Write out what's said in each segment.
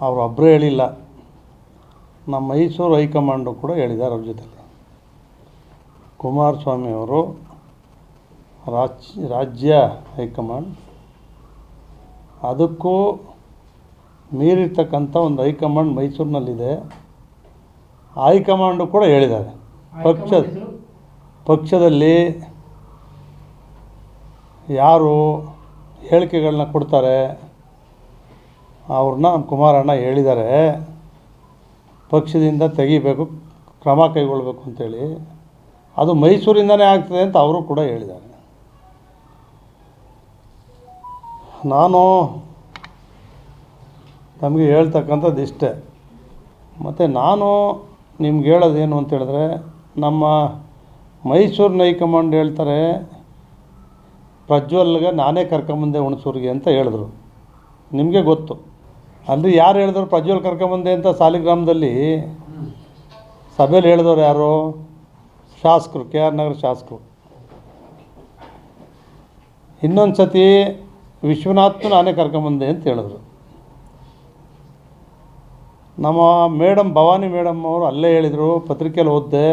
ಅವರು ಒಬ್ಬರೇ ಹೇಳಿಲ್ಲ. ನಮ್ಮ ಮೈಸೂರು ಹೈಕಮಾಂಡು ಕೂಡ ಹೇಳಿದ್ದಾರೆ ಅವ್ರ ಜೊತೆಲಿ. ಕುಮಾರಸ್ವಾಮಿ ಅವರು ರಾಜ್ ರಾಜ್ಯ ಹೈಕಮಾಂಡ್. ಅದಕ್ಕೂ ಮೀರಿರ್ತಕ್ಕಂಥ ಒಂದು ಹೈಕಮಾಂಡ್ ಮೈಸೂರಿನಲ್ಲಿದೆ. ಹೈಕಮಾಂಡು ಕೂಡ ಹೇಳಿದ್ದಾರೆ. ಪಕ್ಷ ಪಕ್ಷದಲ್ಲಿ ಯಾರು ಹೇಳಿಕೆಗಳನ್ನ ಕೊಡ್ತಾರೆ ಅವ್ರನ್ನ ಕುಮಾರಣ್ಣ ಹೇಳಿದ್ದಾರೆ, ಪಕ್ಷದಿಂದ ತೆಗಿಬೇಕು, ಕ್ರಮ ಕೈಗೊಳ್ಳಬೇಕು ಅಂತೇಳಿ. ಅದು ಮೈಸೂರಿಂದನೇ ಆಗ್ತದೆ ಅಂತ ಅವರು ಕೂಡ ಹೇಳಿದ್ದಾರೆ. ನಾನು ನಮಗೆ ಹೇಳ್ತಕ್ಕಂಥದ್ದು ಇಷ್ಟೇ. ಮತ್ತು ನಾನು ನಿಮ್ಗೆ ಹೇಳೋದೇನು ಅಂತ ಹೇಳಿದ್ರೆ, ನಮ್ಮ ಮೈಸೂರಿನ ಹೈಕಮಾಂಡ್ ಹೇಳ್ತಾರೆ, ಪ್ರಜ್ವಲ್ಗೆ ನಾನೇ ಕರ್ಕೊಂಬಂದೆ ಹುಣಸೂರಿಗೆ ಅಂತ ಹೇಳಿದ್ರು. ನಿಮಗೆ ಗೊತ್ತು. ಅಲ್ಲಿ ಯಾರು ಹೇಳಿದ್ರು ಪ್ರಜ್ವಲ್ ಕರ್ಕೊಂಬಂದೆ ಅಂತ ಸಾಲಿಗ್ರಾಮದಲ್ಲಿ? ಸಭೆಯಲ್ಲಿ ಹೇಳಿದವ್ರು ಯಾರು? ಶಾಸಕರು, ಕೆ ಆರ್ ನಗರ ಶಾಸಕರು. ಇನ್ನೊಂದು ಸತಿ ವಿಶ್ವನಾಥ್ನ ನಾನೇ ಕರ್ಕೊಂಬಂದೆ ಅಂತ ಹೇಳಿದ್ರು. ನಮ್ಮ ಮೇಡಮ್ ಭವಾನಿ ಮೇಡಮ್ ಅವರು ಅಲ್ಲೇ ಹೇಳಿದರು, ಪತ್ರಿಕೆಯಲ್ಲಿ ಓದಿದೆ.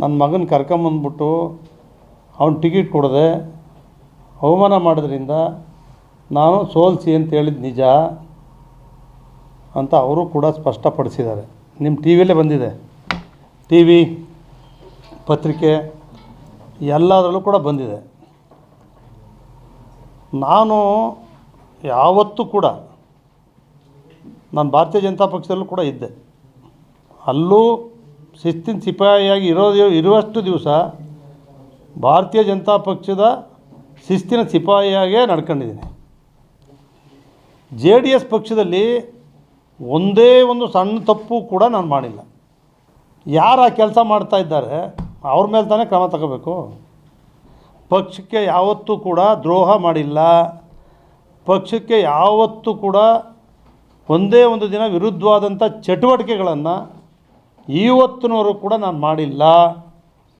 ನನ್ನ ಮಗನ ಕರ್ಕೊಂಬಂದ್ಬಿಟ್ಟು ಅವ್ನು ಟಿಕೆಟ್ ಕೊಡದೆ. ಅವಮಾನ ಮಾಡೋದ್ರಿಂದ ನಾನು ಸೋಲ್ಸಿ ಅಂತ ಹೇಳಿದ್ದು ನಿಜ. ಅಂತ ಅವರು ಕೂಡ ಸ್ಪಷ್ಟಪಡಿಸಿದ್ದಾರೆ. ನಿಮ್ಮ ಟಿ ವಿಯಲ್ಲೇ ಬಂದಿದೆ. ಟಿ ವಿ, ಪತ್ರಿಕೆ, ಎಲ್ಲದರಲ್ಲೂ ಕೂಡ ಬಂದಿದೆ. ನಾನು ಯಾವತ್ತೂ ಕೂಡ ನಾನು ಭಾರತೀಯ ಜನತಾ ಪಕ್ಷದಲ್ಲೂ ಕೂಡ ಇದ್ದೆ. ಅಲ್ಲೂ ಶಿಸ್ತಿನ ಸಿಪಾಯಿಯಾಗಿ ಇರೋದು ಇರುವಷ್ಟು ದಿವಸ ಭಾರತೀಯ ಜನತಾ ಪಕ್ಷದ ಶಿಸ್ತಿನ ಸಿಪಾಯಿಯಾಗೇ ನಡ್ಕೊಂಡಿದ್ದೀನಿ. ಜೆ ಡಿ ಎಸ್ ಪಕ್ಷದಲ್ಲಿ ಒಂದೇ ಒಂದು ಸಣ್ಣ ತಪ್ಪು ಕೂಡ ನಾನು ಮಾಡಿಲ್ಲ. ಯಾರು ಆ ಕೆಲಸ ಮಾಡ್ತಾ ಇದ್ದಾರೆ, ಅವ್ರ ಮೇಲೆ ತಾನೇ ಕ್ರಮ ತಗೋಬೇಕು. ಪಕ್ಷಕ್ಕೆ ಯಾವತ್ತೂ ಕೂಡ ದ್ರೋಹ ಮಾಡಿಲ್ಲ. ಪಕ್ಷಕ್ಕೆ ಯಾವತ್ತೂ ಕೂಡ ಒಂದೇ ಒಂದು ದಿನ ವಿರುದ್ಧವಾದಂಥ ಚಟುವಟಿಕೆಗಳನ್ನು ಇವತ್ತಿನವರೆಗೂ ಕೂಡ ನಾನು ಮಾಡಿಲ್ಲ.